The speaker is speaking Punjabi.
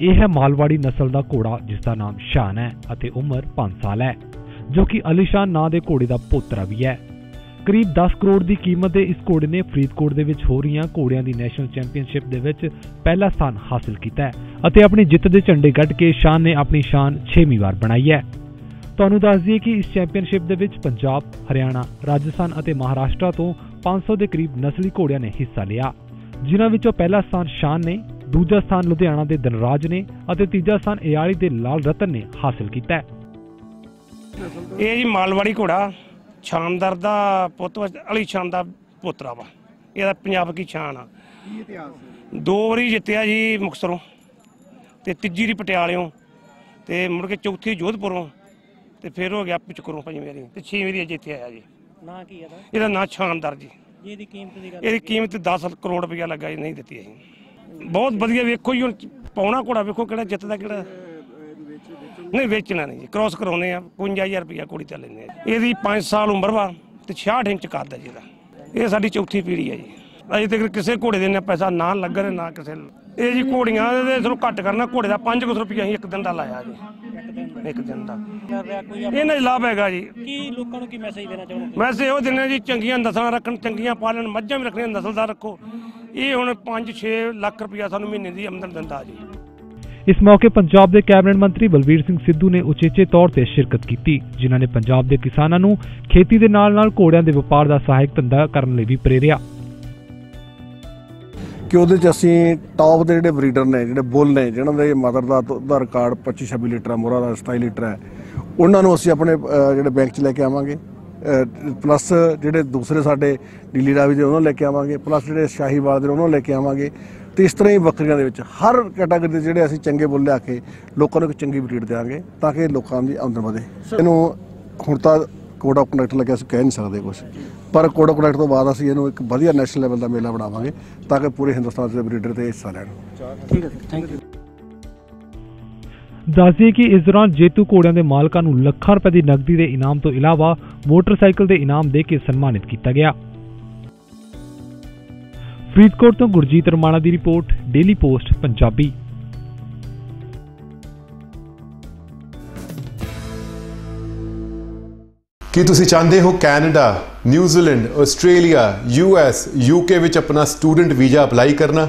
ਇਹ ਹੈ ਮਾਲਵਾੜੀ ਨਸਲ ਦਾ ਘੋੜਾ ਜਿਸ ਦਾ ਨਾਮ ਸ਼ਾਨ ਹੈ ਅਤੇ ਉਮਰ 5 ਸਾਲ ਹੈ ਜੋ ਕਿ ਅਲੀਸ਼ਾਨ ਨਾਂ ਦੇ ਘੋੜੇ ਦਾ ਪੋਤਰਾ ਵੀ ਹੈ। ਕਰੀਬ 10 ਕਰੋੜ ਦੀ ਕੀਮਤ ਦੇ ਇਸ ਘੋੜੇ ਨੇ ਫਰੀਦਕੋਟ ਦੇ ਵਿੱਚ ਹੋ ਰਹੀਆਂ ਘੋੜਿਆਂ ਦੀ ਨੈਸ਼ਨਲ ਚੈਂਪੀਅਨਸ਼ਿਪ ਦੇ ਵਿੱਚ ਪਹਿਲਾ ਸਥਾਨ ਹਾਸਲ ਕੀਤਾ ਹੈ ਅਤੇ ਆਪਣੀ ਜਿੱਤ ਦੇ ਝੰਡੇ ਗੱਡ ਕੇ ਸ਼ਾਨ ਨੇ ਆਪਣੀ ਸ਼ਾਨ 6ਵੀਂ ਵਾਰ ਬਣਾਈ ਹੈ। ਤੁਹਾਨੂੰ ਦੱਸ ਦਈਏ ਕਿ ਇਸ ਚੈਂਪੀਅਨਸ਼ਿਪ ਦੇ ਵਿੱਚ ਪੰਜਾਬ, ਹਰਿਆਣਾ, ਰਾਜਸਥਾਨ ਅਤੇ ਮਹਾਰਾਸ਼ਟਰ ਤੋਂ 500 ਦੇ ਕਰੀਬ ਨਸਲੀ ਘੋੜਿਆਂ ਨੇ ਹਿੱਸਾ ਲਿਆ ਜਿਨ੍ਹਾਂ ਵਿੱਚੋਂ ਪਹਿਲਾ ਸਥਾਨ ਸ਼ਾਨ ਨੇ ਦੂਜਾ ਸਥਾਨ ਲੁਧਿਆਣਾ ਦੇ ਧਨਰਾਜ ਨੇ ਅਤੇ ਤੀਜਾ ਸਥਾਨ ਏਆਲੀ ਦੇ ਲਾਲ ਰਤਨ ਨੇ ਹਾਸਲ ਕੀਤਾ ਹੈ। ਇਹ ਜੀ ਮਾਲਵਾੜੀ ਘੋੜਾ ਸ਼ਾਨਦਾਰ ਦਾ ਪੁੱਤ ਅਲੀ ਸ਼ਾਨ ਦਾ ਪੋਤਰਾ ਵਾ। ਇਹਦਾ ਪੰਜਾਬ ਕੀ ਸ਼ਾਨ ਆ। ਕੀ ਇਤਿਹਾਸ ਦੋ ਵਾਰੀ ਜਿੱਤਿਆ ਜੀ ਮੁਕਤਸਰੋਂ ਤੇ ਤੀਜੀ ਦੀ ਪਟਿਆਲਿਓਂ ਤੇ ਮੁੜ ਕੇ ਚੌਥੀ ਜੋਧਪੁਰੋਂ ਤੇ ਫਿਰ ਹੋ ਗਿਆ ਪਿਚਕਰੋਂ ਪੰਜਵੀਂ ਵਾਰੀ ਤੇ ਛੇਵੀਂ ਵਾਰੀ ਅੱਜ ਇੱਥੇ ਆਇਆ ਜੀ। ਨਾ ਕੀ ਇਹਦਾ? ਇਹਦਾ ਨਾਂ ਸ਼ਾਨਦਾਰ ਜੀ। ਜੀ ਇਹਦੀ ਕੀਮਤ ਦੀ ਗੱਲ ਇਹਦੀ ਕੀਮਤ 10 ਕਰੋੜ ਰੁਪਇਆ ਲੱਗਾ ਜੀ ਨਹੀਂ ਦਿੱਤੀ ਅਸੀਂ। ਬਹੁਤ ਵਧੀਆ ਵੇਖੋ ਜੀ ਹੁਣ ਪਾਉਣਾ ਘੋੜਾ ਵੇਖੋ ਕਿਹੜਾ ਜਿੱਤਦਾ ਕਿਹੜਾ ਨਹੀਂ ਵੇਚਣਾ ਨਹੀਂ ਜੀ ਕ੍ਰਾਸ ਕਰਾਉਨੇ ਆ 55000 ਰੁਪਇਆ ਕੁੜੀ ਤੇ ਲੈਂਦੇ ਆ ਇਹਦੀ 5 ਸਾਲ ਉਮਰ ਵਾ ਤੇ 66 ਇੰਚ ਕੱਦ ਹੈ ਜਿਹਦਾ ਇਹ ਸਾਡੀ ਚੌਥੀ ਪੀੜ੍ਹੀ ਹੈ ਜੀ। ਅਜੇ ਤੱਕ ਕਿਸੇ ਘੋੜੇ ਦੇ ਨੇ ਪੈਸਾ ਨਾ ਲੱਗਣ ਨਾ ਕਿਸੇ ਇਹ ਜੀ ਘੋੜੀਆਂ ਦੇ ਸਿਰੋਂ ਘੱਟ ਕਰਨਾ ਘੋੜੇ ਦਾ 500 ਰੁਪਇਆ ਅਸੀਂ ਇੱਕ ਦਿਨ ਦਾ ਲਾਇਆ ਜੀ। ਇੱਕ ਦਿਨ ਦਾ। ਇਹਨਾਂ ਦਾ ਲਾਭ ਹੈਗਾ ਜੀ। ਕੀ ਲੋਕਾਂ ਨੂੰ ਕੀ ਮੈਸੇਜ ਦੇਣਾ ਚਾਹੁੰਦੇ ਵੈਸੇ ਉਹ ਦਿਨੇ ਜੀ ਚੰਗੀਆਂ ਨਸਲਾਂ ਰੱਖਣ ਚੰਗੀਆਂ ਪਾਲਣ ਮੱਝਾਂ ਵੀ ਰੱਖਣੀਆਂ ਨਸਲਦਾਰ ਰੱਖੋ। ਇਹ ਹੁਣ 5-6 ਲੱਖ ਰੁਪਇਆ ਸਾਨੂੰ ਮਹੀਨੇ ਦੀ ਆਮਦਨ ਦਿੰਦਾ ਜੀ। ਇਸ ਮੌਕੇ ਪੰਜਾਬ ਦੇ ਕੈਬਨਿਟ ਮੰਤਰੀ ਬਲਵੀਰ ਸਿੰਘ ਸਿੱਧੂ ਨੇ ਉਚੇਚੇ ਤੌਰ ਤੇ ਸ਼ਿਰਕਤ ਕੀਤੀ ਜਿਨ੍ਹਾਂ ਨੇ ਪੰਜਾਬ ਦੇ ਕਿਸਾਨਾਂ ਨੂੰ ਖੇਤੀ ਦੇ ਨਾਲ-ਨਾਲ ਘੋੜਿਆਂ ਦੇ ਵਪਾਰ ਦਾ ਸਹਾਇਕ ਧੰਦਾ ਕਰਨ ਲਈ ਵੀ ਪ੍ਰੇਰਿਆ। ਕਿ ਉਹਦੇ ਚ ਅਸੀਂ ਟੌਪ ਦੇ ਜਿਹੜੇ ਬਰੀਡਰ ਨੇ ਜਿਹੜੇ ਬੁੱਲ ਨੇ ਜਿਹਨਾਂ ਦੇ ਮਦਰ ਦਾ ਦਾ ਰਿਕਾਰਡ 25 26 ਲੀਟਰ ਹੈ ਮੋਰਾ ਦਾ 27 ਲੀਟਰ ਹੈ ਉਹਨਾਂ ਨੂੰ ਅਸੀਂ ਆਪਣੇ ਜਿਹੜੇ ਬੈਂਕ ਚ ਲੈ ਕੇ ਆਵਾਂਗੇ। ਪਲੱਸ ਜਿਹੜੇ ਦੂਸਰੇ ਸਾਡੇ ਨੀਲੀ ਰਾਵੀ ਦੇ ਉਹਨਾਂ ਲੈ ਕੇ ਆਵਾਂਗੇ ਪਲੱਸ ਜਿਹੜੇ ਸ਼ਾਹੀਵਾਲ ਦੇ ਉਹਨਾਂ ਲੈ ਕੇ ਆਵਾਂਗੇ। ਤੇ ਇਸ ਤਰ੍ਹਾਂ ਹੀ ਬੱਕਰੀਆਂ ਦੇ ਵਿੱਚ ਹਰ ਕੈਟਾਗਰੀ ਦੇ ਜਿਹੜੇ ਅਸੀਂ ਚੰਗੇ ਬੁੱਲ ਲਿਆ ਕੇ ਲੋਕਾਂ ਨੂੰ ਇੱਕ ਚੰਗੀ ਬਰੀਡ ਦੇਵਾਂਗੇ ਤਾਂ ਕਿ ਲੋਕਾਂ ਦੀ ਆਮਦਨ ਵਧੇ। ਇਹਨੂੰ ਹੁਣ ਤਾਂ ਕੋਡ ਆਫ ਕੰਡਕਟ ਲੱਗਿਆ ਅਸੀਂ ਕਹਿ ਨਹੀਂ ਸਕਦੇ ਕੁਝ ਪਰ ਕੋਡ ਆਫ ਕੰਡਕਟ ਤੋਂ ਬਾਅਦ ਅਸੀਂ ਇਹਨੂੰ ਇੱਕ ਵਧੀਆ ਨੈਸ਼ਨਲ ਲੈਵਲ ਦਾ ਮੇਲਾ ਬਣਾਵਾਂਗੇ ਤਾਂ ਕਿ ਪੂਰੇ ਹਿੰਦੁਸਤਾਨ ਦੇ ਬਰੀਡਰ ਤੇ ਹਿੱਸਾ ਲੈਣ। ਠੀਕ ਹੈ ਥੈਂਕ ਯੂ ਦੱਸਦੀਏ ਕਿ ਇਸ ਦੌਰਾਨ ਜੇਤੂ ਘੋੜਿਆਂ ਦੇ ਮਾਲਕਾਂ ਨੂੰ ਲੱਖਾਂ ਰੁਪਏ ਦੀ ਨਕਦੀ ਦੇ ਇਨਾਮ ਤੋਂ ਇਲਾਵਾ ਮੋਟਰਸਾਈਕਲ ਦੇ ਇਨਾਮ ਦੇ ਕੇ ਸਨਮਾਨਿਤ ਕੀਤਾ ਗਿਆ। ਫਰੀਦਕੋਟ ਤੋਂ ਗੁਰਜੀਤ ਰਮਾਣਾ ਦੀ ਰਿਪੋਰਟ ਡੇਲੀ ਪੋਸਟ ਪੰਜਾਬੀ। ਕੀ ਤੁਸੀਂ ਚਾਹੁੰਦੇ ਹੋ Canada, New Zealand, Australia US UK ਵਿੱਚ ਆਪਣਾ ਸਟੂਡੈਂਟ ਵੀਜ਼ਾ ਅਪਲਾਈ ਕਰਨਾ?